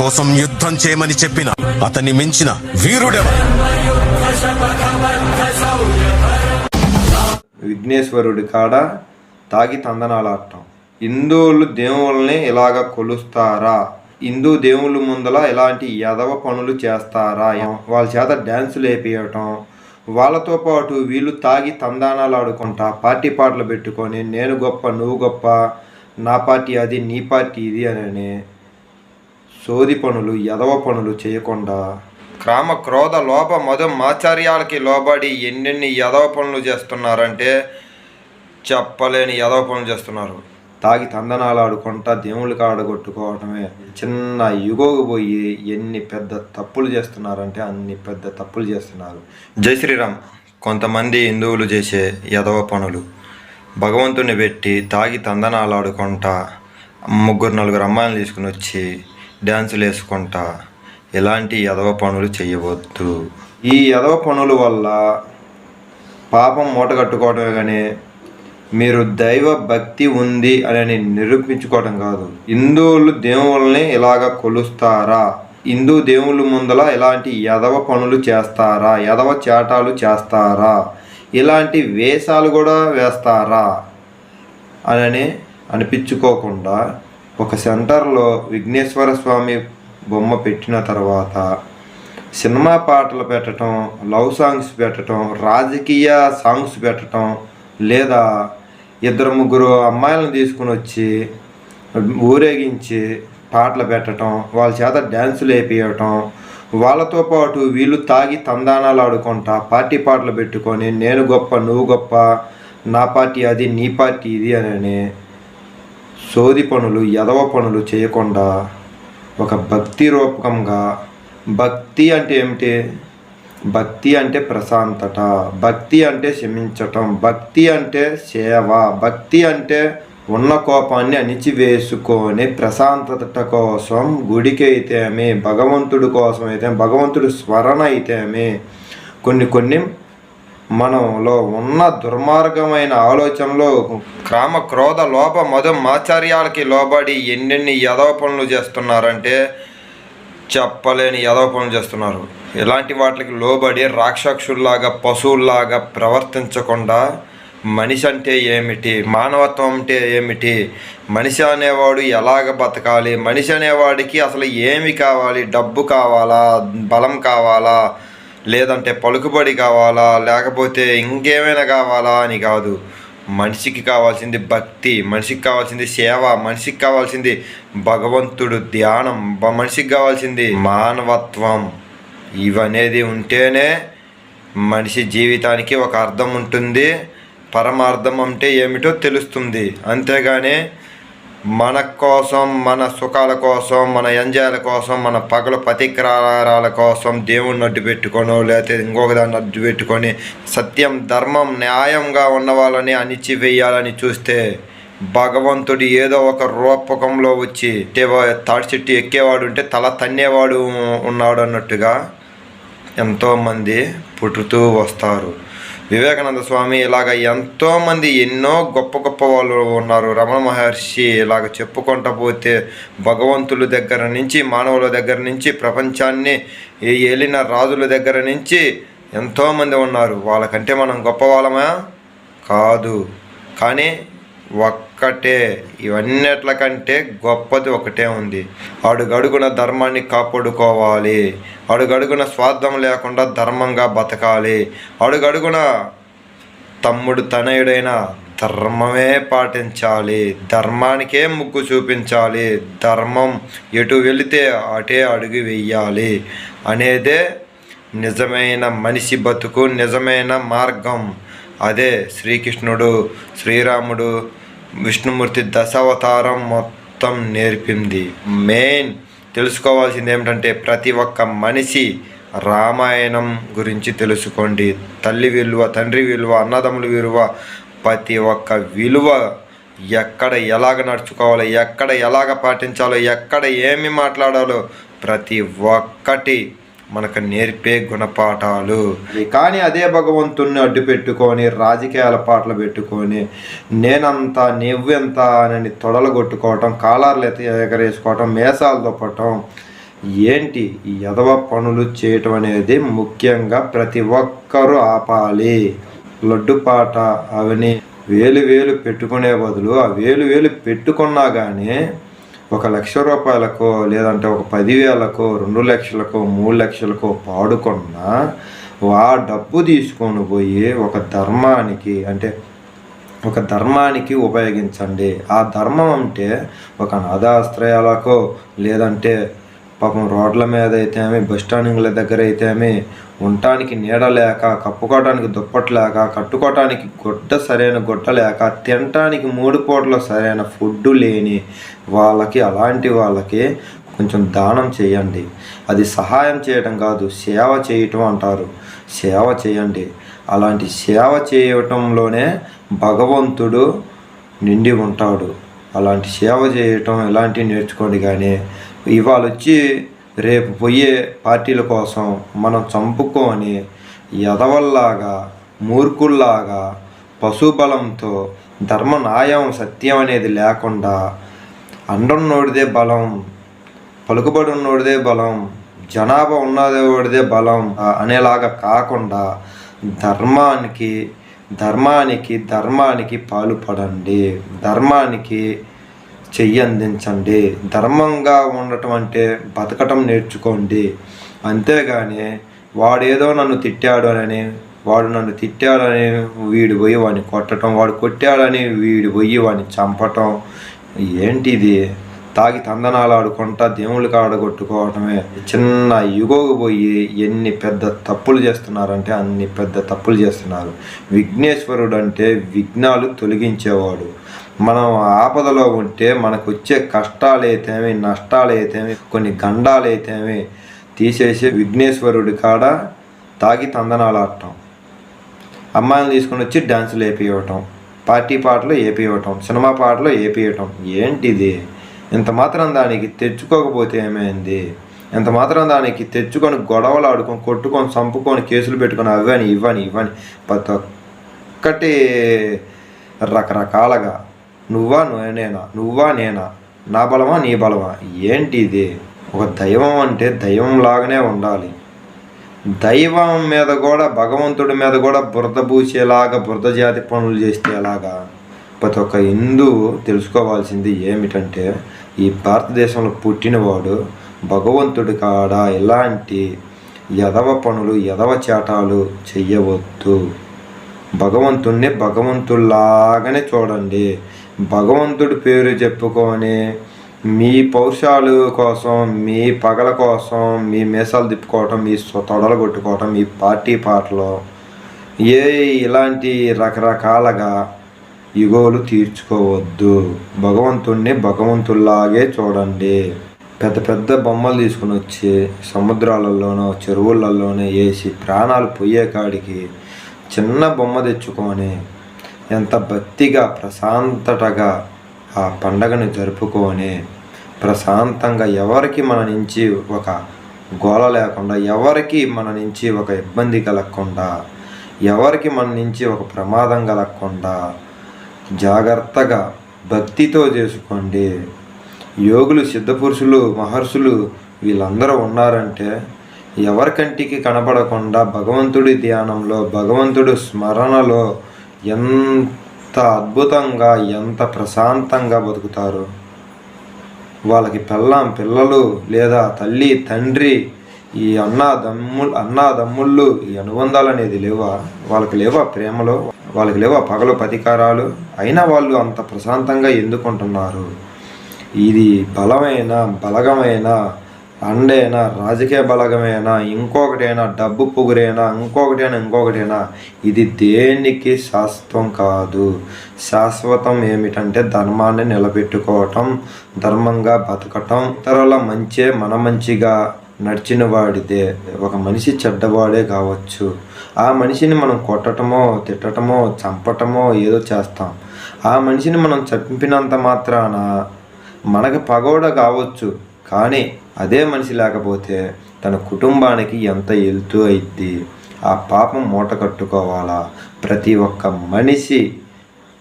కోసం యుద్ధం చేయమని చెప్పిన అతన్ని మించిన వీరుడెవరు? విఘ్నేశ్వరుడి కాడ తాగి తందనాలాడటం. హిందువులు దేవుళ్ళని ఇలాగ కొలుస్తారా? హిందూ దేవుళ్ళ ముందల ఇలాంటి యదవ పనులు చేస్తారా? వాళ్ళ చేత డ్యాన్సులు వేపియటం వాళ్ళతో పాటు వీళ్ళు తాగి తందానాలు ఆడుకుంటా పార్టీ పాటలు పెట్టుకొని నేను గొప్ప నువ్వు గొప్ప నా పార్టీ అది నీ పార్టీ ఇది అని సోది పనులు ఎదవ పనులు చేయకుండా. క్రామ క్రోధ లోభ మధు మాచార్యాలకి లోబడి ఎన్నెన్ని ఎదవ పనులు చేస్తున్నారంటే చెప్పలేని యదవ పనులు చేస్తున్నారు. తాగి తందనాలు ఆడుకుంటా దేవుళ్ళకి ఆడగొట్టుకోవటమే. చిన్న యుగోగు పోయి ఎన్ని పెద్ద తప్పులు చేస్తున్నారంటే అన్ని పెద్ద తప్పులు చేస్తున్నారు. జై శ్రీరామ్. కొంతమంది హిందువులు చేసే ఎదవ పనులు. భగవంతుని పెట్టి తాగి తందనాలు ఆడుకుంటా ముగ్గురు నలుగురు అమ్మాయిలు తీసుకుని వచ్చి డ్యాన్సులు వేసుకుంటా ఎలాంటి యదవ పనులు చేయవద్దు ఈ యదవ పనుల వల్ల పాపం మూట కట్టుకోవడమే కానీ మీరు దైవ భక్తి ఉంది అని నిరూపించుకోవడం కాదు. హిందువులు దేవుళ్ళని ఇలాగ కొలుస్తారా? హిందూ దేవుళ్ళ ముందల ఇలాంటి ఎదవ పనులు చేస్తారా? ఎదవ చేటాలు చేస్తారా? ఇలాంటి వేషాలు కూడా వేస్తారా? అని అనిపించుకోకుండా ఒక సెంటర్లో విఘ్నేశ్వర స్వామి బొమ్మ పెట్టిన తర్వాత సినిమా పాటలు పెట్టడం లవ్ సాంగ్స్ పెట్టడం రాజకీయ సాంగ్స్ పెట్టడం లేదా ఇద్దరు ముగ్గురు అమ్మాయిలను తీసుకుని వచ్చి ఊరేగించి పాటలు పెట్టడం వాళ్ళ చేత డ్యాన్సులు వేపించటం వాళ్ళతో పాటు వీళ్ళు తాగి తందానాలు ఆడుకుంటా పార్టీ పాటలు పెట్టుకొని నేను గొప్ప నువ్వు గొప్ప నా పార్టీ అది నీ పార్టీ ఇది అని సోది పనులు ఎదవ పనులు చేయకుండా ఒక భక్తి రూపకంగా భక్తి అంటే ఏమిటి? భక్తి అంటే ప్రశాంతత భక్తి అంటే క్షమించటం భక్తి అంటే సేవ భక్తి అంటే ఉన్న కోపాన్ని అణిచివేసుకొని ప్రశాంతత కోసం గుడికి అయితేమే భగవంతుడి కోసం అయితే భగవంతుడి స్మరణ అయితేమే కొన్ని కొన్ని మనలో ఉన్న దుర్మార్గమైన ఆలోచనలో క్రామ క్రోధ లోప మధు మాచార్యాలకి లోబడి ఎన్నెన్ని యదవ పనులు చేస్తున్నారంటే చెప్పలేని యదవ పనులు చేస్తున్నారు. ఇలాంటి వాటికి లోబడి రాక్షసుల్లాగా పశువుల్లాగా ప్రవర్తించకుండా మనిషి అంటే ఏమిటి? మానవత్వం అంటే ఏమిటి? మనిషి అనేవాడు ఎలాగ బతకాలి? మనిషి అనేవాడికి అసలు ఏమి కావాలి? డబ్బు కావాలా? బలం కావాలా? లేదంటే పలుకుబడి కావాలా? లేకపోతే ఇంకేమైనా కావాలా అని కాదు. మనిషికి కావాల్సింది భక్తి మనిషికి కావాల్సింది సేవ మనిషికి కావాల్సింది భగవంతుడు ధ్యానం బ- మనిషికి కావాల్సింది మానవత్వం. ఇవనేది ఉంటేనే మనిషి జీవితానికి ఒక అర్థం ఉంటుంది పరమార్థం అంటే ఏమిటో తెలుస్తుంది. అంతేగాని మన కోసం మన సుఖాల కోసం మన ఎంజాయ్ల కోసం మన పగల ప్రతిక్రారాల కోసం దేవుణ్ణి అడ్డు పెట్టుకోనో లేకపోతే ఇంకొక దాన్ని అడ్డు పెట్టుకొని సత్యం ధర్మం న్యాయంగా ఉన్న వాళ్ళని అణిచివేయాలని చూస్తే భగవంతుడు ఏదో ఒక రూపకంలో వచ్చి తాడి చెట్టు ఎక్కేవాడు ఉంటే తల తన్నేవాడు ఉన్నాడు అన్నట్టుగా ఎంతోమంది పుట్టుతూ వస్తారు. వివేకానంద స్వామి ఇలాగ ఎంతోమంది ఎన్నో గొప్ప గొప్ప వాళ్ళు ఉన్నారు. రమణ మహర్షి ఇలాగ చెప్పుకుంటా పోతే భగవంతుల దగ్గర నుంచి మానవుల దగ్గర నుంచి ప్రపంచాన్ని ఏలిన రాజుల దగ్గర నుంచి ఎంతోమంది ఉన్నారు. వాళ్ళకంటే మనం గొప్ప వాళ్ళమా కాదు. కానీ ఒక్కటే. ఇవన్నిట్ల కంటే గొప్పది ఒకటే ఉంది. అడుగడుగున ధర్మాన్ని కాపాడుకోవాలి. అడుగడుగున స్వార్థం లేకుండా ధర్మంగా బతకాలి. అడుగడుగున తమ్ముడు తనయుడైన ధర్మమే పాటించాలి. ధర్మానికే ముగ్గు చూపించాలి. ధర్మం ఎటు వెళితే అటే అడుగు వెయ్యాలి అనేదే నిజమైన మనిషి బతుకు నిజమైన మార్గం. అదే శ్రీకృష్ణుడు శ్రీరాముడు విష్ణుమూర్తి దశావతారం మొత్తం నేర్పింది. మెయిన్ తెలుసుకోవాల్సింది ఏమిటంటే ప్రతి ఒక్క మనిషి రామాయణం గురించి తెలుసుకోండి. తల్లి విలువ తండ్రి విలువ అన్నదమ్ముల విలువ ప్రతి ఒక్క విలువ ఎక్కడ ఎలాగ నడుచుకోవాలో ఎక్కడ ఎలాగ పాటించాలో ఎక్కడ ఏమి మాట్లాడాలో ప్రతి ఒక్కటి మనకు నేర్పే గుణపాఠాలు. కానీ అదే భగవంతుణ్ణి అడ్డు పెట్టుకొని రాజకీయాల పాటలు పెట్టుకొని నేనంత నువ్వెంత అని తొడలు కొట్టుకోవటం కాలార్లు ఎత్త ఎగరేసుకోవటం మేసాలు దొప్పటం ఏంటి ఈ ఎదవ పనులు చేయటం అనేది ముఖ్యంగా ప్రతి ఒక్కరూ ఆపాలి. లడ్డుపాట అవని వేలు వేలు పెట్టుకునే బదులు ఆ వేలు వేలు పెట్టుకున్నా కానీ ఒక లక్ష రూపాయలకో లేదంటే ఒక పదివేలకో రెండు లక్షలకో మూడు లక్షలకో పాడుకున్నా ఆ డబ్బు తీసుకొని పోయి ఒక ధర్మానికి అంటే ఒక ధర్మానికి ఉపయోగించండి. ఆ ధర్మం అంటే ఒక అనాథాశ్రయాలకో లేదంటే పాపం రోడ్ల మీద అయితే ఆమె బస్ స్టాండింగ్ల దగ్గర అయితే ఆమె ఉండటానికి నీడ లేక కప్పుకోవడానికి దుప్పట్లు లేక కట్టుకోవటానికి గుడ్డ సరైన గుడ్డ లేక తినటానికి మూడు పూటలు సరైన ఫుడ్ లేని వాళ్ళకి అలాంటి వాళ్ళకి కొంచెం దానం చేయండి. అది సహాయం చేయటం కాదు సేవ చేయటం అంటారు. సేవ చేయండి. అలాంటి సేవ చేయటంలోనే భగవంతుడు నిండి ఉంటాడు. అలాంటి సేవ చేయటం ఇలాంటివి నేర్చుకోండి కానీ ఇవాళ వచ్చి రేపు పోయే పార్టీల కోసం మనం చంపుకొని ఎదవల్లాగా మూర్ఖుల్లాగా పశుబలంతో ధర్మ న్యాయం సత్యం అనేది లేకుండా అండం నోడిదే బలం పలుకుబడి ఉన్నోడిదే బలం జనాభా ఉన్నదే బలం అనేలాగా కాకుండా ధర్మానికి ధర్మానికి ధర్మానికి పాలుపడండి. ధర్మానికి చెయ్యి అందించండి. ధర్మంగా ఉండటం అంటే బతకటం నేర్చుకోండి. అంతేగాని వాడేదో నన్ను తిట్టాడు అని వాడు నన్ను తిట్టాడని వీడు పోయి వాడిని కొట్టడం వాడు కొట్టాడని వీడు పోయి వాడిని చంపటం ఏంటిది? తాగి తందనాలు ఆడుకుంటా దేవుళ్ళకి ఆడగొట్టుకోవటమే. చిన్న యుగోకు పోయి ఎన్ని పెద్ద తప్పులు చేస్తున్నారంటే అన్ని పెద్ద తప్పులు చేస్తున్నారు. విఘ్నేశ్వరుడు అంటే విఘ్నాలు తొలగించేవాడు. మనం ఆపదలో ఉంటే మనకు వచ్చే కష్టాలు అయితేమి నష్టాలు అయితేమి కొన్ని గండాలు అయితేమి తీసేసి విఘ్నేశ్వరుడి కాడ తాగి తందనాలు ఆడటం అమ్మాయిని తీసుకొని వచ్చి డ్యాన్సులు వేపివ్వటం పార్టీ పాటలు వేపివ్వటం సినిమా పాటలు వేపివ్వటం ఏంటిది? ఇంత మాత్రం దానికి తెచ్చుకోకపోతే ఏమైంది? ఇంత మాత్రం దానికి తెచ్చుకొని గొడవలు ఆడుకొని కొట్టుకొని చంపుకొని కేసులు పెట్టుకొని అవ్వని ఇవ్వని ఇవ్వని ప్రతి ఒక్కటి రకరకాలుగా నువ్వా నేనా నువ్వా నేనా? నా బలమా నీ బలమా? ఏంటి ఇది ఒక దైవం అంటే దైవం లాగానే ఉండాలి. దైవం మీద కూడా భగవంతుడి మీద కూడా బురద పూసేలాగా బురద జాతి పనులు చేస్తే ఎలాగా ప్రతి ఒక్క హిందూ తెలుసుకోవాల్సింది ఏమిటంటే ఈ భారతదేశంలో పుట్టినవాడు భగవంతుడి కాడ? ఇలాంటి ఎదవ పనులు ఎదవ చేటాలు చెయ్యవద్దు. భగవంతుణ్ణి భగవంతుల్లాగానే చూడండి. భగవంతుడి పేరు చెప్పుకొని మీ పౌరుషాలు కోసం మీ పగల కోసం మీ మీసాలు తిప్పుకోవటం మీ తొడలు కొట్టుకోవటం మీ పార్టీ పాటలు ఏ ఇలాంటి రకరకాలుగా ఇగోలు తీర్చుకోవద్దు. భగవంతుణ్ణి భగవంతుల్లాగే చూడండి. పెద్ద పెద్ద బొమ్మలు తీసుకుని వచ్చి సముద్రాలలోనో చెరువులలోనో వేసి ప్రాణాలు పోయే కాడికి చిన్న బొమ్మ తెచ్చుకొని ఎంత భక్తిగా ప్రశాంతతగా ఆ పండగను జరుపుకొని ప్రశాంతంగా ఎవరికి మన నుంచి ఒక గోళ లేకుండా ఎవరికి మన నుంచి ఒక ఇబ్బంది కలగకుండా ఎవరికి మన నుంచి ఒక ప్రమాదం కలగకుండా జాగ్రత్తగా భక్తితో చేసుకోండి. యోగులు సిద్ధపురుషులు మహర్షులు వీళ్ళందరూ ఉన్నారంటే ఎవరికంటికి కనపడకుండా భగవంతుడి ధ్యానంలో భగవంతుడి స్మరణలో ఎంత అద్భుతంగా ఎంత ప్రశాంతంగా బతుకుతారు. వాళ్ళకి పెళ్ళాం పిల్లలు లేదా తల్లి తండ్రి ఈ అన్నాదమ్ము అన్నాదమ్ముళ్ళు ఈ అనుబంధాలు అనేది లేవా? వాళ్ళకి లేవా ప్రేమలో? వాళ్ళకి లేవా పగలు పతికారాలు అయినా వాళ్ళు అంత ప్రశాంతంగా ఎందుకుంటున్నారు? ఇది బలమైన బలగమైన అండేనా రాజకీయ బలగమైనా ఇంకొకటైనా డబ్బు పొగురైనా ఇంకొకటైనా ఇంకొకటైనా? ఇది దేనికి శాశ్వతం కాదు. శాశ్వతం ఏమిటంటే ధర్మాన్ని నిలబెట్టుకోవటం ధర్మంగా బతకటం. ఇతరుల మంచే మన మంచిగా నడిచిన వాడిదే ఒక మనిషి చెడ్డవాడే కావచ్చు. ఆ మనిషిని మనం కొట్టటమో తిట్టటమో చంపటమో ఏదో చేస్తాం. ఆ మనిషిని మనం చంపినంత మాత్రాన మనకు పగోడ కావచ్చు. కానీ అదే మనిషి లేకపోతే తన కుటుంబానికి ఎంత ఎలుతూ అయిద్ది? ఆ పాపం మూట కట్టుకోవాలా? ప్రతి ఒక్క మనిషి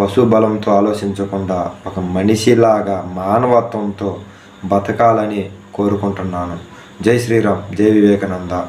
పశుబలంతో ఆలోచించకుండా ఒక మనిషిలాగా మానవత్వంతో బతకాలని కోరుకుంటున్నాను. జై శ్రీరామ్. జై వివేకానంద.